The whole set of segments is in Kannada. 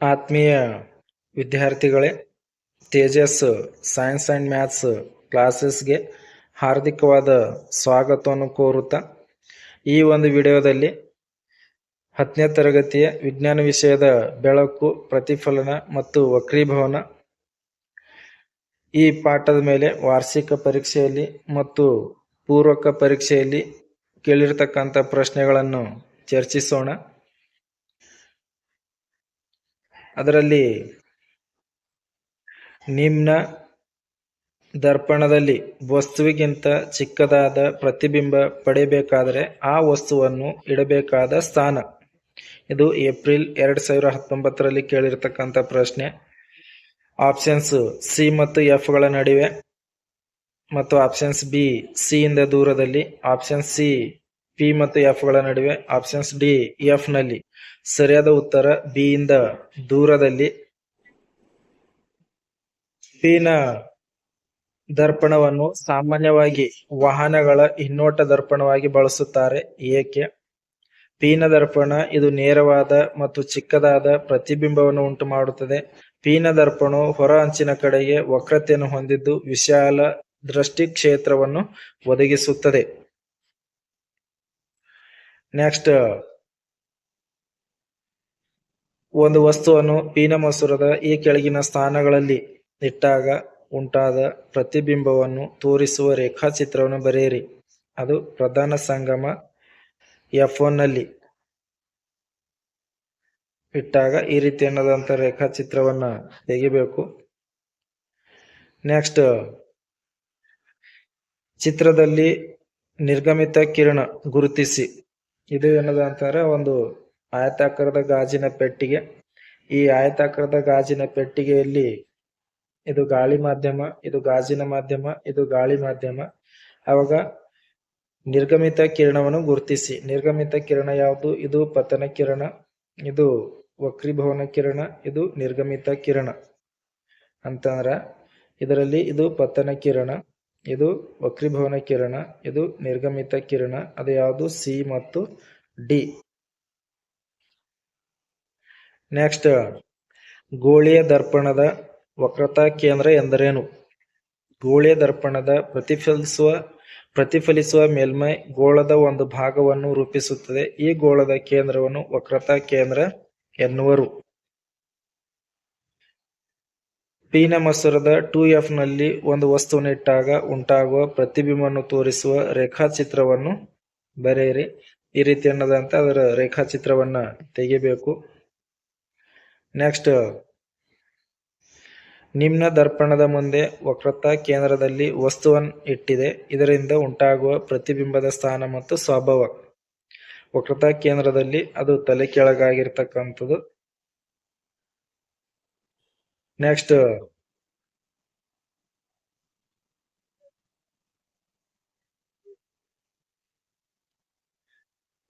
ಆತ್ಮೀಯ ವಿದ್ಯಾರ್ಥಿಗಳೇ, ತೇಜಸ್ ಸೈನ್ಸ್ ಆ್ಯಂಡ್ ಮ್ಯಾಥ್ಸ್ ಕ್ಲಾಸಸ್ಗೆ ಹಾರ್ದಿಕವಾದ ಸ್ವಾಗತವನ್ನು ಕೋರುತ್ತಾ, ಈ ಒಂದು ವಿಡಿಯೋದಲ್ಲಿ ಹತ್ತನೇ ತರಗತಿಯ ವಿಜ್ಞಾನ ವಿಷಯದ ಬೆಳಕು, ಪ್ರತಿಫಲನ ಮತ್ತು ವಕ್ರೀಭವನ, ಈ ಪಾಠದ ಮೇಲೆ ವಾರ್ಷಿಕ ಪರೀಕ್ಷೆಯಲ್ಲಿ ಮತ್ತು ಪೂರ್ವಕ ಪರೀಕ್ಷೆಯಲ್ಲಿ ಕೇಳಿರ್ತಕ್ಕಂಥ ಪ್ರಶ್ನೆಗಳನ್ನು ಚರ್ಚಿಸೋಣ. ಅದರಲ್ಲಿ ನಿಮ್ನ ದರ್ಪಣದಲ್ಲಿ ವಸ್ತುವಿಗಿಂತ ಚಿಕ್ಕದಾದ ಪ್ರತಿಬಿಂಬ ಪಡೆಯಬೇಕಾದರೆ ಆ ವಸ್ತುವನ್ನು ಇಡಬೇಕಾದ ಸ್ಥಾನ. ಇದು ಏಪ್ರಿಲ್ ಎರಡು ಸಾವಿರ ಹತ್ತೊಂಬತ್ತರಲ್ಲಿ ಕೇಳಿರ್ತಕ್ಕಂಥ ಪ್ರಶ್ನೆ. ಆಪ್ಷನ್ಸ್ ಸಿ ಮತ್ತು ಎಫ್ಗಳ ನಡುವೆ ಮತ್ತು ಆಪ್ಷನ್ಸ್ ಬಿ, ಸಿ ಇಂದ ದೂರದಲ್ಲಿ. ಆಪ್ಷನ್ ಸಿ ಪಿ ಮತ್ತು ಎಫ್ಗಳ ನಡುವೆ ಆಪ್ಷನ್ಸ್ ಡಿ ಎಫ್ನಲ್ಲಿ ಸರಿಯಾದ ಉತ್ತರ ಬಿ ಇಂದ ದೂರದಲ್ಲಿ ಪಿನ ದರ್ಪಣವನ್ನು ಸಾಮಾನ್ಯವಾಗಿ ವಾಹನಗಳ ಹಿನ್ನೋಟ ದರ್ಪಣವಾಗಿ ಬಳಸುತ್ತಾರೆ. ಏಕೆ? ಪೀನ ದರ್ಪಣ ಇದು ನೇರವಾದ ಮತ್ತು ಚಿಕ್ಕದಾದ ಪ್ರತಿಬಿಂಬವನ್ನು ಉಂಟು ಮಾಡುತ್ತದೆ ಪೀನ ದರ್ಪಣವು ಹೊರ ಅಂಚಿನ ಕಡೆಗೆ ವಕ್ರತೆಯನ್ನು ಹೊಂದಿದ್ದು ವಿಶಾಲ ದೃಷ್ಟಿ ಕ್ಷೇತ್ರವನ್ನು ಒದಗಿಸುತ್ತದೆ. ನೆಕ್ಸ್ಟ್ ಒಂದು ವಸ್ತುವನ್ನು ಪೀನ ಮಸೂರದ ಈ ಕೆಳಗಿನ ಸ್ಥಾನಗಳಲ್ಲಿ ಇಟ್ಟಾಗ ಉಂಟಾದ ಪ್ರತಿಬಿಂಬವನ್ನು ತೋರಿಸುವ ರೇಖಾಚಿತ್ರವನ್ನು ಬರೆಯಿರಿ. ಅದು ಪ್ರಧಾನ ಸಂಗಮ ಎಫ್ನಲ್ಲಿ ಇಟ್ಟಾಗ ಈ ರೀತಿ ರೇಖಾಚಿತ್ರವನ್ನು ತೆಗಿಬೇಕು. ನೆಕ್ಸ್ಟ್ ಚಿತ್ರದಲ್ಲಿ ನಿರ್ಗಮಿತ ಕಿರಣ ಗುರುತಿಸಿ. ಇದು ಏನದ ಅಂತಾರೆ, ಒಂದು ಆಯತಾಕಾರದ ಗಾಜಿನ ಪೆಟ್ಟಿಗೆ. ಈ ಆಯತಾಕಾರದ ಗಾಜಿನ ಪೆಟ್ಟಿಗೆಯಲ್ಲಿ ಇದು ಗಾಳಿ ಮಾಧ್ಯಮ, ಇದು ಗಾಜಿನ ಮಾಧ್ಯಮ, ಇದು ಗಾಳಿ ಮಾಧ್ಯಮ. ಅವಾಗ ನಿರ್ಗಮಿತ ಕಿರಣವನ್ನು ಗುರುತಿಸಿ. ನಿರ್ಗಮಿತ ಕಿರಣ ಯಾವುದು? ಇದು ಪತನ ಕಿರಣ, ಇದು ವಕ್ರೀಭವನ ಕಿರಣ, ಇದು ನಿರ್ಗಮಿತ ಕಿರಣ. ಅಂತಂದ್ರ ಇದರಲ್ಲಿ ಇದು ಪತನ ಕಿರಣ. ಇದು ವಕ್ರೀಭವನ ಕಿರಣ, ಇದು ನಿರ್ಗಮಿತ ಕಿರಣ, ಅದು ಯಾವುದು? ಸಿ ಮತ್ತು ಡಿ. ನೆಕ್ಸ್ಟ್, ಗೋಳಿಯ ದರ್ಪಣದ ವಕ್ರತಾ ಕೇಂದ್ರ ಎಂದರೇನು? ಗೋಳಿಯ ದರ್ಪಣದ ಪ್ರತಿಫಲಿಸುವ ಪ್ರತಿಫಲಿಸುವ ಮೇಲ್ಮೈ ಗೋಳದ ಒಂದು ಭಾಗವನ್ನು ರೂಪಿಸುತ್ತದೆ. ಈ ಗೋಳದ ಕೇಂದ್ರವನ್ನು ವಕ್ರತಾ ಕೇಂದ್ರ ಎನ್ನುವರು. ಪೀನ ಮಸೂರದ ಟು ಎಫ್ನಲ್ಲಿ ಒಂದು ವಸ್ತುವನ್ನು ಇಟ್ಟಾಗ ಉಂಟಾಗುವ ಪ್ರತಿಬಿಂಬವನ್ನು ತೋರಿಸುವ ರೇಖಾಚಿತ್ರವನ್ನು ಬರೆಯಿರಿ. ಈ ರೀತಿ ಅನ್ನೋದಂತ ಅದರ ರೇಖಾಚಿತ್ರವನ್ನು ತೆಗಿಬೇಕು. ನೆಕ್ಸ್ಟ್ ನಿಮ್ನ ದರ್ಪಣದ ಮುಂದೆ ವಕ್ರತಾ ಕೇಂದ್ರದಲ್ಲಿ ವಸ್ತುವನ್ನು ಇಟ್ಟಿದೆ. ಇದರಿಂದ ಉಂಟಾಗುವ ಪ್ರತಿಬಿಂಬದ ಸ್ಥಾನ ಮತ್ತು ಸ್ವಭಾವ. ವಕ್ರತಾ ಕೇಂದ್ರದಲ್ಲಿ ಅದು ತಲೆ ಕೆಳಗಾಗಿರ್ತಕ್ಕಂಥದ್ದು. ನೆಕ್ಸ್ಟ್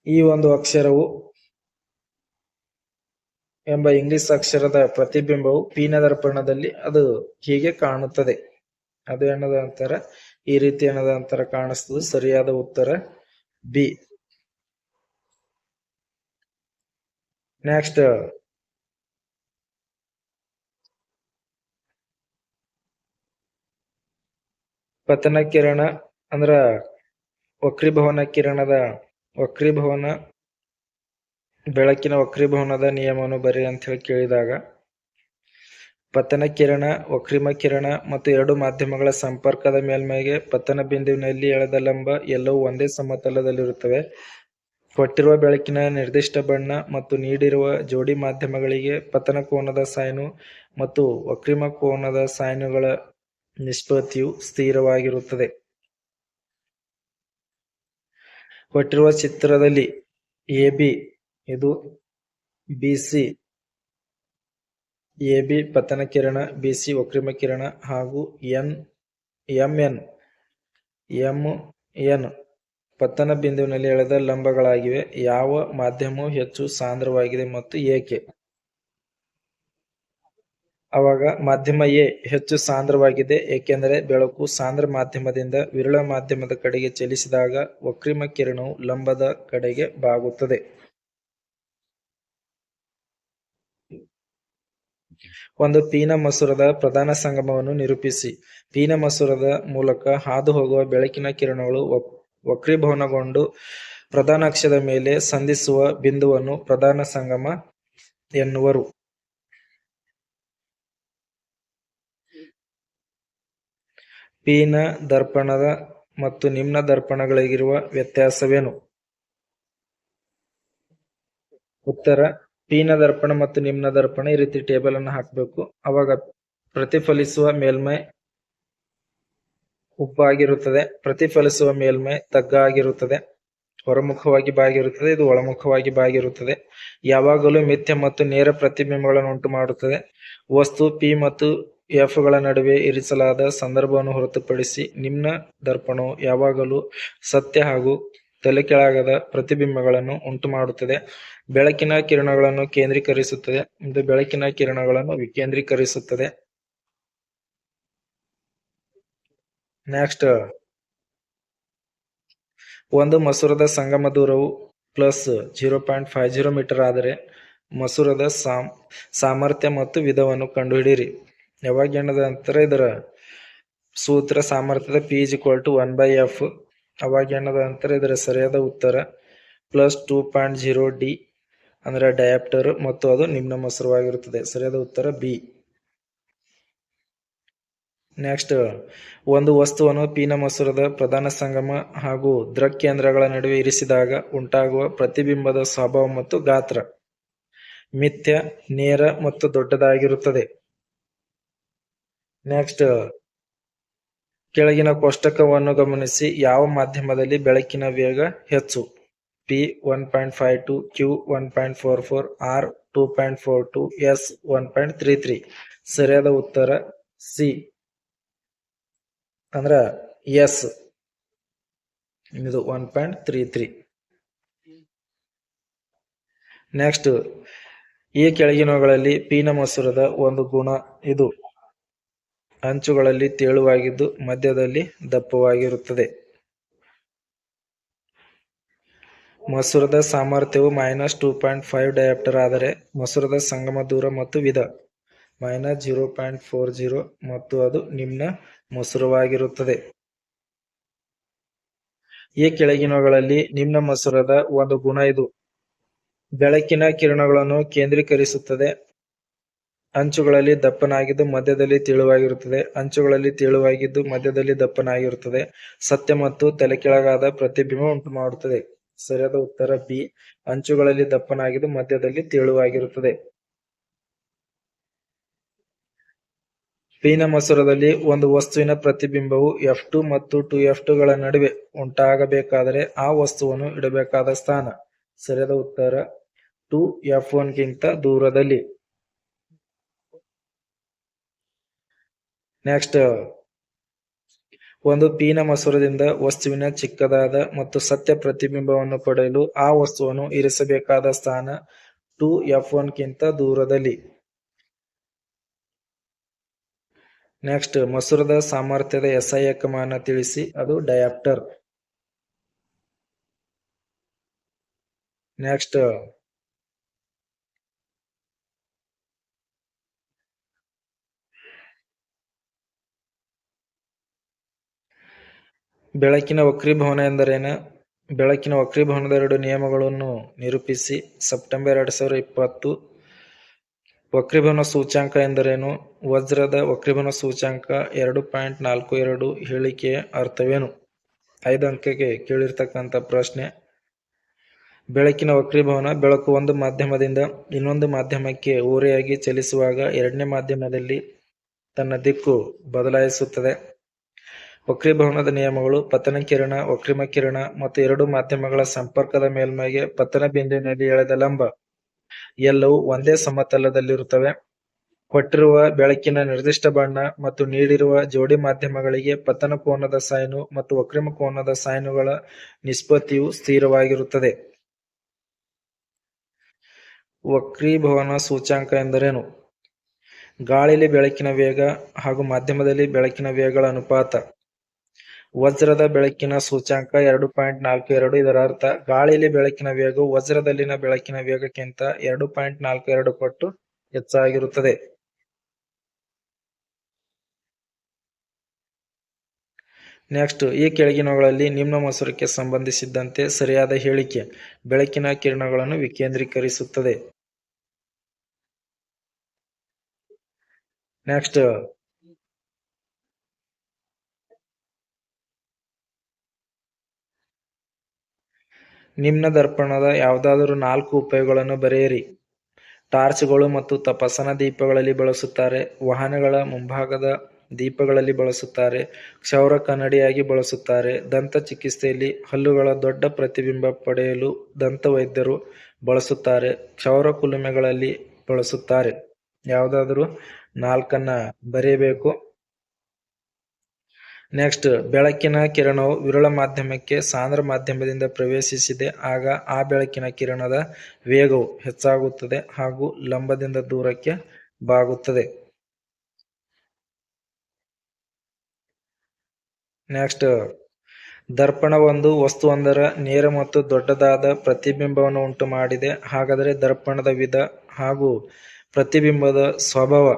ಈ ಒಂದು ಅಕ್ಷರವು ಎಂಬ ಇಂಗ್ಲಿಷ್ ಅಕ್ಷರದ ಪ್ರತಿಬಿಂಬವು ಪೀನ ದರ್ಪಣದಲ್ಲಿ ಅದು ಹೀಗೆ ಕಾಣುತ್ತದೆ. ಅದು ಏನದ ಅಂತಾರ? ಈ ರೀತಿ ಏನದ ಅಂತಾರ ಕಾಣಿಸ್ತದೆ. ಸರಿಯಾದ ಉತ್ತರ ಬಿ. ನೆಕ್ಸ್ಟ್ ಪತನ ಕಿರಣ ಅಂದ್ರ ವಕ್ರೀಭವನ ಕಿರಣದ ವಕ್ರೀಭವನ, ಬೆಳಕಿನ ವಕ್ರೀಭವನದ ನಿಯಮವನ್ನು ಬರೀ ಅಂತ ಹೇಳಿ ಕೇಳಿದಾಗ ಪತನ ಕಿರಣ ವಕ್ರಿಮ ಕಿರಣ ಮತ್ತು ಎರಡು ಮಾಧ್ಯಮಗಳ ಸಂಪರ್ಕದ ಮೇಲ್ಮೈಗೆ ಪತನ ಬಿಂದುವಿನಲ್ಲಿ ಎಳೆದ ಲಂಬ ಎಲ್ಲವೂ ಒಂದೇ ಸಮತಲದಲ್ಲಿರುತ್ತವೆ. ಕೊಟ್ಟಿರುವ ಬೆಳಕಿನ ನಿರ್ದಿಷ್ಟ ಬಣ್ಣ ಮತ್ತು ನೀಡಿರುವ ಜೋಡಿ ಮಾಧ್ಯಮಗಳಿಗೆ ಪತನ ಕೋನದ ಸಾಯ್ನು ಮತ್ತು ವಕ್ರಿಮ ಕೋನದ ಸಾಯ್ನುಗಳ ನಿಷ್ಪತ್ತಿಯು ಸ್ಥಿರವಾಗಿರುತ್ತದೆ. ಕೊಟ್ಟಿರುವ ಚಿತ್ರದಲ್ಲಿ ಎ ಬಿ, ಇದು ಬಿಸಿ ಎ ಬಿ ಪತನ ಕಿರಣ ಬಿಸಿ ವಕ್ರಿಮ ಕಿರಣ ಹಾಗೂ N, M N M N ಪತನ ಬಿಂದುವಿನಲ್ಲಿ ಎಳೆದ ಲಂಬಗಳಾಗಿವೆ. ಯಾವ ಮಾಧ್ಯಮವು ಹೆಚ್ಚು ಸಾಂದ್ರವಾಗಿದೆ ಮತ್ತು ಏಕೆ? ಅವಾಗ ಮಾಧ್ಯಮ ಎ ಹೆಚ್ಚು ಸಾಂದ್ರವಾಗಿದೆ, ಏಕೆಂದರೆ ಬೆಳಕು ಸಾಂದ್ರ ಮಾಧ್ಯಮದಿಂದ ವಿರಳ ಮಾಧ್ಯಮದ ಕಡೆಗೆ ಚಲಿಸಿದಾಗ ವಕ್ರಿಮ ಕಿರಣವು ಲಂಬದ ಕಡೆಗೆ ಬಾಗುತ್ತದೆ. ಒಂದು ಪೀನ ಮಸೂರದ ಪ್ರಧಾನ ಸಂಗಮವನ್ನು ನಿರೂಪಿಸಿ. ಪೀನ ಮಸೂರದ ಮೂಲಕ ಹಾದು ಹೋಗುವ ಬೆಳಕಿನ ಕಿರಣಗಳು ವಕ್- ವಕ್ರೀಭವನಗೊಂಡು ಪ್ರಧಾನ ಅಕ್ಷದ ಮೇಲೆ ಸಂಧಿಸುವ ಬಿಂದುವನ್ನು ಪ್ರಧಾನ ಸಂಗಮ ಎನ್ನುವರು. ಪೀನ ದರ್ಪಣದ ಮತ್ತು ನಿಮ್ನ ದರ್ಪಣಗಳಿಗಿರುವ ವ್ಯತ್ಯಾಸವೇನು? ಉತ್ತರ, ಪೀನ ದರ್ಪಣ ಮತ್ತು ನಿಮ್ನ ದರ್ಪಣ ಈ ರೀತಿ ಟೇಬಲ್ ಅನ್ನು ಹಾಕಬೇಕು. ಅವಾಗ ಪ್ರತಿಫಲಿಸುವ ಮೇಲ್ಮೈ ಉಪ್ಪಾಗಿರುತ್ತದೆ. ಪ್ರತಿಫಲಿಸುವ ಮೇಲ್ಮೈ ತಗ್ಗಾಗಿರುತ್ತದೆ. ಹೊರಮುಖವಾಗಿ ಬಾಗಿರುತ್ತದೆ. ಇದು ಒಳಮುಖವಾಗಿ ಬಾಗಿರುತ್ತದೆ. ಯಾವಾಗಲೂ ಮಿಥ್ಯ ಮತ್ತು ನೇರ ಪ್ರತಿಬಿಂಬಗಳನ್ನು ಉಂಟು ಮಾಡುತ್ತದೆ ವಸ್ತು, ಪಿ ಮತ್ತು ಎಫ್ಗಳ ನಡುವೆ ಇರಿಸಲಾದ ಸಂದರ್ಭವನ್ನು ಹೊರತುಪಡಿಸಿ ನಿಮ್ನ ದರ್ಪಣವು ಯಾವಾಗಲೂ ಸತ್ಯ ಹಾಗೂ ತಲೆಕೆಳಾಗದ ಪ್ರತಿಬಿಂಬಗಳನ್ನು ಉಂಟು ಮಾಡುತ್ತದೆ ಬೆಳಕಿನ ಕಿರಣಗಳನ್ನು ಕೇಂದ್ರೀಕರಿಸುತ್ತದೆ ಇದು ಬೆಳಕಿನ ಕಿರಣಗಳನ್ನು ವಿಕೇಂದ್ರೀಕರಿಸುತ್ತದೆ. ನೆಕ್ಸ್ಟ್ ಒಂದು ಮಸೂರದ ಸಂಗಮ ದೂರವು plus zero point five zero metre ಆದರೆ ಮಸೂರದ ಸಾಮ್, ಸಾಮರ್ಥ್ಯ ಮತ್ತು ವಿಧವನ್ನು ಕಂಡುಹಿಡಿಯಿರಿ. ಯಾವಾಗ ಏನದ ಅಂತಾರೆ ಇದರ ಸೂತ್ರ ಸಾಮರ್ಥ್ಯದ P is equal to one by F ಅವಾಗ ಏನದ ಅಂತಾರೆ ಇದರ ಸರಿಯಾದ ಉತ್ತರ plus two point zero D ಅಂದರೆ ಡಯಾಪ್ಟರ್ ಮತ್ತು ಅದು ನಿಮ್ನ ಮೊಸರವಾಗಿರುತ್ತದೆ. ಸರಿಯಾದ ಉತ್ತರ ಬಿ ನೆಕ್ಸ್ಟ್ ಒಂದು ವಸ್ತುವನ್ನು ಪೀನ ಮಸೂರದ ಪ್ರಧಾನ ಸಂಗಮ ಹಾಗೂ ದೃಕ್ಕೇಂದ್ರಗಳ ನಡುವೆ ಇರಿಸಿದಾಗ ಉಂಟಾಗುವ ಪ್ರತಿಬಿಂಬದ ಸ್ವಭಾವ ಮತ್ತು ಗಾತ್ರ ಮಿಥ್ಯ, ನೇರ ಮತ್ತು ದೊಡ್ಡದಾಗಿರುತ್ತದೆ. ನೆಕ್ಸ್ಟ್ ಕೆಳಗಿನ ಕೋಷ್ಟಕವನ್ನು ಗಮನಿಸಿ. ಯಾವ ಮಾಧ್ಯಮದಲ್ಲಿ ಬೆಳಕಿನ ವೇಗ ಹೆಚ್ಚು? P one point five two Q one point four four R two point four two S one point three three ಸರಿಯಾದ ಉತ್ತರ ಸಿ ಅಂದ್ರ ಎಸ್ ಇದು one point three three next ಈ ಕೆಳಗಿನವುಗಳಲ್ಲಿ ಪೀನ ಮಸೂರದ ಒಂದು ಗುಣ ಇದು. ಅಂಚುಗಳಲ್ಲಿ ತೆಳುವಾಗಿದ್ದು ಮಧ್ಯದಲ್ಲಿ ದಪ್ಪವಾಗಿರುತ್ತದೆ. ಮಸೂರದ ಸಾಮರ್ಥ್ಯವು minus two point five dioptre ಆದರೆ ಮಸೂರದ ಸಂಗಮ ದೂರ ಮತ್ತು ವಿಧ minus zero point four zero ಮತ್ತು ಅದು ನಿಮ್ನ ಮಸೂರವಾಗಿರುತ್ತದೆ. ಈ ಕೆಳಗಿನಗಳಲ್ಲಿ ನಿಮ್ನ ಮಸೂರದ ಒಂದು ಗುಣ ಇದು. ಬೆಳಕಿನ ಕಿರಣಗಳನ್ನು ಕೇಂದ್ರೀಕರಿಸುತ್ತದೆ ಅಂಚುಗಳಲ್ಲಿ ದಪ್ಪನಾಗಿದ್ದು ಮಧ್ಯದಲ್ಲಿ ತೆಳುವಾಗಿರುತ್ತದೆ. ಅಂಚುಗಳಲ್ಲಿ ತೆಳುವಾಗಿದ್ದು ಮಧ್ಯದಲ್ಲಿ ದಪ್ಪನಾಗಿರುತ್ತದೆ. ಸತ್ಯ ಮತ್ತು ತಲೆಕೆಳಗಾದ ಪ್ರತಿಬಿಂಬ ಉಂಟು ಮಾಡುತ್ತದೆ ಸರಿಯಾದ ಉತ್ತರ ಬಿ. ಅಂಚುಗಳಲ್ಲಿ ದಪ್ಪನಾಗಿದ್ದು ಮಧ್ಯದಲ್ಲಿ ತೆಳುವಾಗಿರುತ್ತದೆ. ಪೀನ ಮಸೂರದಲ್ಲಿ ಒಂದು ವಸ್ತುವಿನ ಪ್ರತಿಬಿಂಬವು ಎಫ್ ಟು ಮತ್ತು ಟು ಎಫ್ಗಳ ನಡುವೆ ಉಂಟಾಗಬೇಕಾದರೆ ಆ ವಸ್ತುವನ್ನು ಇಡಬೇಕಾದ ಸ್ಥಾನ. ಸರಿಯಾದ ಉತ್ತರ ಟು ಎಫ್ ಗಿಂತ ದೂರದಲ್ಲಿ. ನೆಕ್ಸ್ಟ್ ಒಂದು ಪೀನ ಮಸೂರದಿಂದ ವಸ್ತುವಿನ ಚಿಕ್ಕದಾದ ಮತ್ತು ಸತ್ಯ ಪ್ರತಿಬಿಂಬವನ್ನು ಪಡೆಯಲು ಆ ವಸ್ತುವನ್ನು ಇರಿಸಬೇಕಾದ ಸ್ಥಾನ ಟು ಎಫ್ ಗಿಂತ ದೂರದಲ್ಲಿ. ನೆಕ್ಸ್ಟ್ ಮಸೂರದ ಸಾಮರ್ಥ್ಯದ ಎಸ್ಐ ಏಕಮಾನ ತಿಳಿಸಿ, ಅದು ಡಯಾಪ್ಟರ್. ನೆಕ್ಸ್ಟ್ ಬೆಳಕಿನ ವಕ್ರೀಭವನ ಎಂದರೇನು? ಬೆಳಕಿನ ವಕ್ರೀಭವನದ ಎರಡು ನಿಯಮಗಳನ್ನು ನಿರೂಪಿಸಿ ಸೆಪ್ಟೆಂಬರ್ ಎರಡು ಸಾವಿರದ ಇಪ್ಪತ್ತು. ವಕ್ರೀಭವನ ಸೂಚ್ಯಾಂಕ ಎಂದರೇನು? ವಜ್ರದ ವಕ್ರೀಭವನ ಸೂಚ್ಯಾಂಕ ಎರಡು ಪಾಯಿಂಟ್ ನಾಲ್ಕು ಎರಡು ಹೇಳಿಕೆಯ ಅರ್ಥವೇನು? ಐದು ಅಂಕಕ್ಕೆ ಕೇಳಿರ್ತಕ್ಕಂಥ ಪ್ರಶ್ನೆ. ಬೆಳಕಿನ ವಕ್ರೀಭವನ ಬೆಳಕು ಒಂದು ಮಾಧ್ಯಮದಿಂದ ಇನ್ನೊಂದು ಮಾಧ್ಯಮಕ್ಕೆ ಓರೆಯಾಗಿ ಚಲಿಸುವಾಗ ಎರಡನೇ ಮಾಧ್ಯಮದಲ್ಲಿ ತನ್ನ ದಿಕ್ಕು ಬದಲಾಯಿಸುತ್ತದೆ. ವಕ್ರೀಭವನದ ನಿಯಮಗಳು, ಪತನ ಕಿರಣ, ವಕ್ರಿಮ ಕಿರಣ ಮತ್ತು ಎರಡು ಮಾಧ್ಯಮಗಳ ಸಂಪರ್ಕದ ಮೇಲ್ಮೈಗೆ ಪತನ ಬಿಂದುವಿನಲ್ಲಿ ಎಳೆದ ಲಂಬ. ಎಲ್ಲವೂ ಒಂದೇ ಸಮತಲದಲ್ಲಿರುತ್ತವೆ. ಕೊಟ್ಟಿರುವ ಬೆಳಕಿನ ನಿರ್ದಿಷ್ಟ ಬಣ್ಣ ಮತ್ತು ನೀಡಿರುವ ಜೋಡಿ ಮಾಧ್ಯಮಗಳಿಗೆ ಪತನ ಕೋನದ ಸೈನು ಮತ್ತು ವಕ್ರಿಮ ಕೋನದ ಸೈನುಗಳ ನಿಷ್ಪತ್ತಿಯು ಸ್ಥಿರವಾಗಿರುತ್ತದೆ. ವಕ್ರೀಭವನ ಸೂಚ್ಯಾಂಕ ಎಂದರೇನು? ಗಾಳಿಲಿ ಬೆಳಕಿನ ವೇಗ ಹಾಗೂ ಮಾಧ್ಯಮದಲ್ಲಿ ಬೆಳಕಿನ ವೇಗಗಳ ಅನುಪಾತ. ವಜ್ರದ ಬೆಳಕಿನ ಸೂಚ್ಯಾಂಕ ಎರಡು ಪಾಯಿಂಟ್ ನಾಲ್ಕು ಎರಡು ಇದರ ಅರ್ಥ ಗಾಳಿಲಿ ಬೆಳಕಿನ ವೇಗವು ವಜ್ರದಲ್ಲಿನ ಬೆಳಕಿನ ವೇಗಕ್ಕಿಂತ ಎರಡು ಪಾಯಿಂಟ್ ನಾಲ್ಕು ಎರಡು ಪಟ್ಟು ಹೆಚ್ಚಾಗಿರುತ್ತದೆ. ನೆಕ್ಸ್ಟ್, ಈ ಕೆಳಗಿನವುಗಳಲ್ಲಿ ನಿಮ್ನ ಮಸೂರಕ್ಕೆ ಸಂಬಂಧಿಸಿದಂತೆ ಸರಿಯಾದ ಹೇಳಿಕೆ, ಬೆಳಕಿನ ಕಿರಣಗಳನ್ನು ವಿಕೇಂದ್ರೀಕರಿಸುತ್ತದೆ. ನೆಕ್ಸ್ಟ್ ನಿಮ್ನ ದರ್ಪಣದ ಯಾವುದಾದರೂ ನಾಲ್ಕು ಉಪಯೋಗಗಳನ್ನು ಬರೆಯಿರಿ. ಟಾರ್ಚ್ಗಳು ಮತ್ತು ತಪಸನ ದೀಪಗಳಲ್ಲಿ ಬಳಸುತ್ತಾರೆ. ವಾಹನಗಳ ಮುಂಭಾಗದ ದೀಪಗಳಲ್ಲಿ ಬಳಸುತ್ತಾರೆ. ಕ್ಷೌರ ಕನ್ನಡಿಯಾಗಿ ಬಳಸುತ್ತಾರೆ. ದಂತ ಚಿಕಿತ್ಸೆಯಲ್ಲಿ ಹಲ್ಲುಗಳ ದೊಡ್ಡ ಪ್ರತಿಬಿಂಬ ಪಡೆಯಲು ದಂತ ವೈದ್ಯರು ಬಳಸುತ್ತಾರೆ. ಕ್ಷೌರ ಕುಲುಮೆಗಳಲ್ಲಿ ಬಳಸುತ್ತಾರೆ. ಯಾವುದಾದರೂ ನಾಲ್ಕನ್ನ ಬರೆಯಬೇಕು. ನೆಕ್ಸ್ಟ್ ಬೆಳಕಿನ ಕಿರಣವು ವಿರಳ ಮಾಧ್ಯಮಕ್ಕೆ ಸಾಂದ್ರ ಮಾಧ್ಯಮದಿಂದ ಪ್ರವೇಶಿಸಿದೆ. ಆಗ ಆ ಬೆಳಕಿನ ಕಿರಣದ ವೇಗವು ಹೆಚ್ಚಾಗುತ್ತದೆ ಹಾಗೂ ಲಂಬದಿಂದ ದೂರಕ್ಕೆ ಬಾಗುತ್ತದೆ. ನೆಕ್ಸ್ಟ್ ದರ್ಪಣ ಒಂದು ವಸ್ತುವೊಂದರ ನೇರ ಮತ್ತು ದೊಡ್ಡದಾದ ಪ್ರತಿಬಿಂಬವನ್ನು ಉಂಟು ಮಾಡಿದೆ ಹಾಗಾದರೆ ದರ್ಪಣದ ವಿಧ ಹಾಗೂ ಪ್ರತಿಬಿಂಬದ ಸ್ವಭಾವ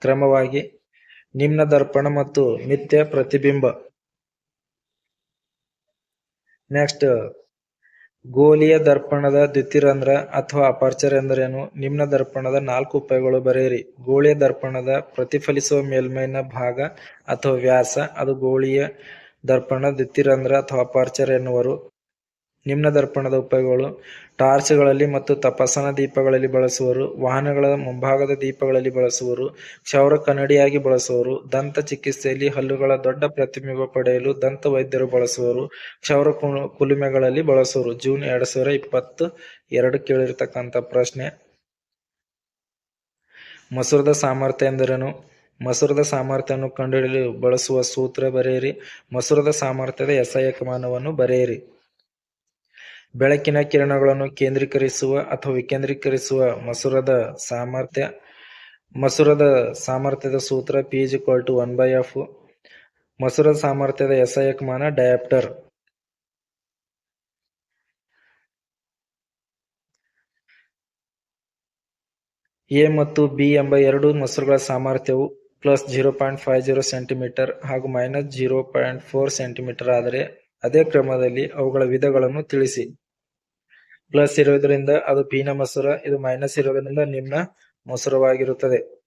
ಕ್ರಮವಾಗಿ ನಿಮ್ನ ದರ್ಪಣ ಮತ್ತು ಮಿಥ್ಯ ಪ್ರತಿಬಿಂಬ. ನೆಕ್ಸ್ಟ್ ಗೋಲಿಯ ದರ್ಪಣದ ದ್ಯುತಿರಂಧ್ರ ಅಥವಾ ಅಪರ್ಚರ್ ಎಂದರೇನು? ನಿಮ್ನ ದರ್ಪಣದ ನಾಲ್ಕು ಉಪಾಯಗಳು ಬರೆಯಿರಿ. ಗೋಳಿಯ ದರ್ಪಣದ ಪ್ರತಿಫಲಿಸುವ ಮೇಲ್ಮೈನ ಭಾಗ ಅಥವಾ ವ್ಯಾಸ, ಅದು ಗೋಳಿಯ ದರ್ಪಣ ದ್ಯುತಿರಂಧ್ರ ಅಥವಾ ಅಪರ್ಚರ್ ಎನ್ನುವರು. ನಿಮ್ನ ದರ್ಪಣದ ಉಪಯೋಗಗಳು. ಟಾರ್ಚ್ಗಳಲ್ಲಿ ಮತ್ತು ತಪಾಸಣಾ ದೀಪಗಳಲ್ಲಿ ಬಳಸುವರು. ವಾಹನಗಳ ಮುಂಭಾಗದ ದೀಪಗಳಲ್ಲಿ ಬಳಸುವರು. ಕ್ಷೌರ ಕನ್ನಡಿಯಾಗಿ ಬಳಸುವರು. ದಂತ ಚಿಕಿತ್ಸೆಯಲ್ಲಿ ಹಲ್ಲುಗಳ ದೊಡ್ಡ ಪ್ರತಿಬಿಂಬ ಪಡೆಯಲು ದಂತ ವೈದ್ಯರು ಬಳಸುವರು. ಕ್ಷೌರ ಕುಲುಮೆಗಳಲ್ಲಿ ಬಳಸುವರು. ಜೂನ್ ಎರಡ್ ಸಾವಿರ ಇಪ್ಪತ್ತು ಎರಡು ಕೇಳಿರ್ತಕ್ಕಂಥ ಪ್ರಶ್ನೆ. ಮಸೂರದ ಸಾಮರ್ಥ್ಯ ಎಂದರೇನು? ಮಸೂರದ ಸಾಮರ್ಥ್ಯವನ್ನು ಕಂಡುಹಿಡಿಯಲು ಬಳಸುವ ಸೂತ್ರ ಬರೆಯಿರಿ. ಮಸೂರದ ಸಾಮರ್ಥ್ಯದ ಎಸಹಾಯಕಮಾನವನ್ನು ಬರೆಯಿರಿ. ಬೆಳಕಿನ ಕಿರಣಗಳನ್ನು ಕೇಂದ್ರೀಕರಿಸುವ ಅಥವಾ ವಿಕೇಂದ್ರೀಕರಿಸುವ ಮಸೂರದ ಸಾಮರ್ಥ್ಯ, ಮಸೂರದ ಸಾಮರ್ಥ್ಯದ ಸೂತ್ರ P is equal to one by F ಮಸೂರದ ಸಾಮರ್ಥ್ಯದ ಎಸಹಾಯಕಮಾನ ಡಯಾಪ್ಟರ್ ಎ ಮತ್ತು ಬಿ ಎಂಬ ಎರಡು ಮಸೂರಗಳ ಸಾಮರ್ಥ್ಯವು plus zero point five zero centimetre ಹಾಗೂ minus zero point four centimetre ಆದರೆ ಅದೇ ಕ್ರಮದಲ್ಲಿ ಅವುಗಳ ವಿಧಗಳನ್ನು ತಿಳಿಸಿ. ಪ್ಲಸ್ ಇರೋದ್ರಿಂದ ಅದು ಪೀನ ಮಸೂರ, ಇದು ಮೈನಸ್ ಇರೋದ್ರಿಂದ ನಿಮ್ನ ಮಸೂರವಾಗಿರುತ್ತದೆ.